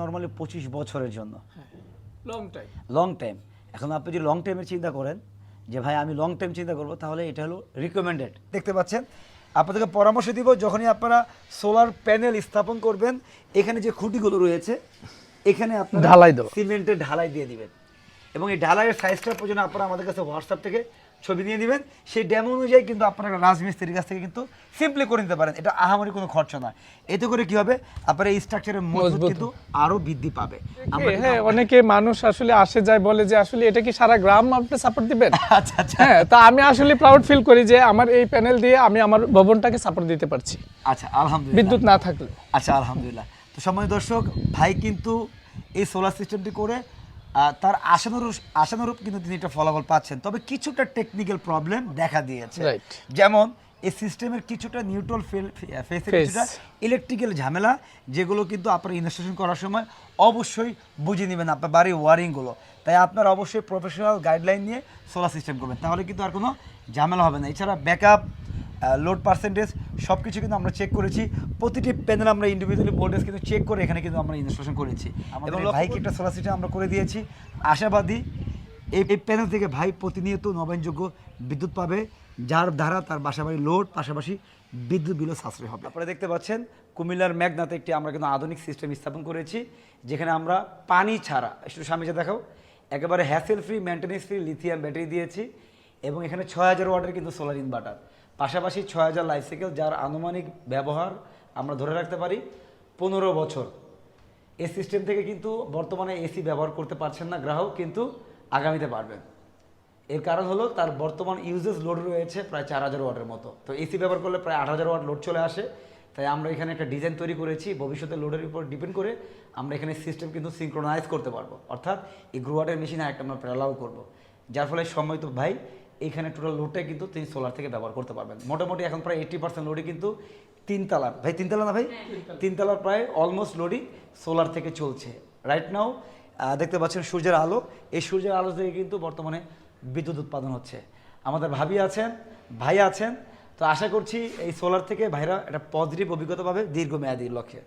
Normally পঁচিশ বছরের জন্য। লং টাইম লং টাইম এখন আপনি যদি লং টাইমের চিন্তা করেন যে ভাই আমি লং টাইম চিন্তা করব তাহলে এটা হলো রিকমেন্ডেড দেখতে পাচ্ছেন? আপনাদেরকে পরামর্শ দিব যখনই আপনারা সোলার প্যানেল স্থাপন করবেন এখানে যে খুঁটিগুলো রয়েছে এখানে আপনি ঢালাই দেবেন সিমেন্টের ঢালাই দিয়ে দিবেন। এবং এই ঢালাইয়ের সাইজটা পর্যন্ত আপনারা আমাদের কাছে হোয়াটসঅ্যাপ থেকে ছবি নিয়ে দিবেন। সেই ডেমো অনুযায়ী কিন্তু আপনারা রাজমিস্ত্রির কাছ থেকে কিন্তু সিম্পলি করে নিতে পারেন। এটা আহামরি কোনো খরচা নয়। এতে করে কি হবে? আপনার এই স্ট্রাকচারের মজবুত কিন্তু আরও বৃদ্ধি পাবে। হ্যাঁ অনেকে মানুষ আসলে আসে যায় বলে যে আসলে এটা কি সারা গ্রাম আপনি সাপোর্ট দিবেন? আচ্ছা আচ্ছা। হ্যাঁ তা আমি আসলে প্রাউড ফিল করি যে আমার এই প্যানেল দিয়ে আমি আমার ভবনটাকে সাপোর্ট দিতে পারছি। আচ্ছা আলহামদুলিল্লাহ। বিদ্যুৎ না থাকলে। আচ্ছা আলহামদুলিল্লাহ। তো সময় দর্শক ভাই কিন্তু এই সোলার সিস্টেমটি করে তার আশানুরূপ আশানুরূপ কিন্তু তিনি একটা ফলাফল পাচ্ছেন। তবে কিছুটা টেকনিক্যাল প্রবলেম দেখা দিয়েছে। যেমন এই সিস্টেমের কিছুটা নিউট্রাল ফেসে Face. কিছুটা ইলেকট্রিক্যাল ঝামেলা যেগুলো কিন্তু আপনার ইনস্টলেশন করার সময় অবশ্যই বুঝে নেবেন আপনার বাড়ির ওয়ারিংগুলো তাই আপনার অবশ্যই প্রফেশনাল গাইডলাইন নিয়ে সোলার সিস্টেম করবেন। তাহলে কিন্তু আর কোনো ঝামেলা হবে না। এছাড়া ব্যাকআপ লোড পার্সেন্টেজ সব কিছু কিন্তু আমরা চেক করেছি। প্রতিটি প্যানেল আমরা ইন্ডিভিজুয়ালি ভোল্টেজ কিন্তু চেক করে এখানে কিন্তু আমরা ইনস্টলেশন করেছি। এবং ভাইকে একটা সোলার সিস্টেম আমরা করে দিয়েছি। আশাবাদী এই এই প্যানেল থেকে ভাই প্রতিনিয়ত নবায়নযোগ্য বিদ্যুৎ পাবে যার দ্বারা তার বাসাবাড়ি লোড পাশাপাশি বিদ্যুৎ বিলও সাশ্রয় হবে। আপনারা দেখতে পাচ্ছেন কুমিল্লার মেঘনাতে একটি আমরা কিন্তু আধুনিক সিস্টেম স্থাপন করেছি যেখানে আমরা পানি ছাড়া একটু সামনে দেখাও একেবারে hassle free maintenance free lithium battery দিয়েছি এবং এখানে ছয় হাজার ওয়াটের কিন্তু সোলার ইনভার্টার পাশাপাশি ছয় হাজার লাইসাইকেল যার আনুমানিক ব্যবহার আমরা ধরে রাখতে পারি পনেরো বছর। এই সিস্টেম থেকে কিন্তু বর্তমানে এসি ব্যবহার করতে পারছেন না গ্রাহক, কিন্তু আগামীতে পারবেন। এর কারণ হলো তার বর্তমান ইউজেস লোড রয়েছে প্রায় চার হাজার ওয়াটের মতো। তো এসি ব্যবহার করলে প্রায় আট হাজার ওয়াট লোড চলে আসে। তাই আমরা এখানে একটা ডিজাইন তৈরি করেছি। ভবিষ্যতে লোডের উপর ডিপেন্ড করে আমরা এখানে সিস্টেম কিন্তু সিঙ্ক্রোনাইজ করতে পারব। অর্থাৎ এই গ্রোয়াটের মেশিন একটা আমরা প্যারালাও করব। যার ফলে সময় তো ভাই এইখানে টোটাল লোডটাই কিন্তু তিনি সোলার থেকে ব্যবহার করতে পারবেন। মোটামুটি এখন প্রায় এইটি পার্সেন্ট লোডই কিন্তু তিনতলার ভাই তিনতলা না ভাই? তিনতলার প্রায় অলমোস্ট লোডই সোলার থেকে চলছে। রাইট নাও দেখতে পাচ্ছেন সূর্যের আলো। এই সূর্যের আলো থেকে কিন্তু বর্তমানে বিদ্যুৎ উৎপাদন হচ্ছে। আমাদের ভাবি আছেন ভাই আছেন। তো আশা করছি এই সোলার থেকে ভাইরা একটা পজিটিভ অভিজ্ঞতা পাবে দীর্ঘমেয়াদী লক্ষ্যে।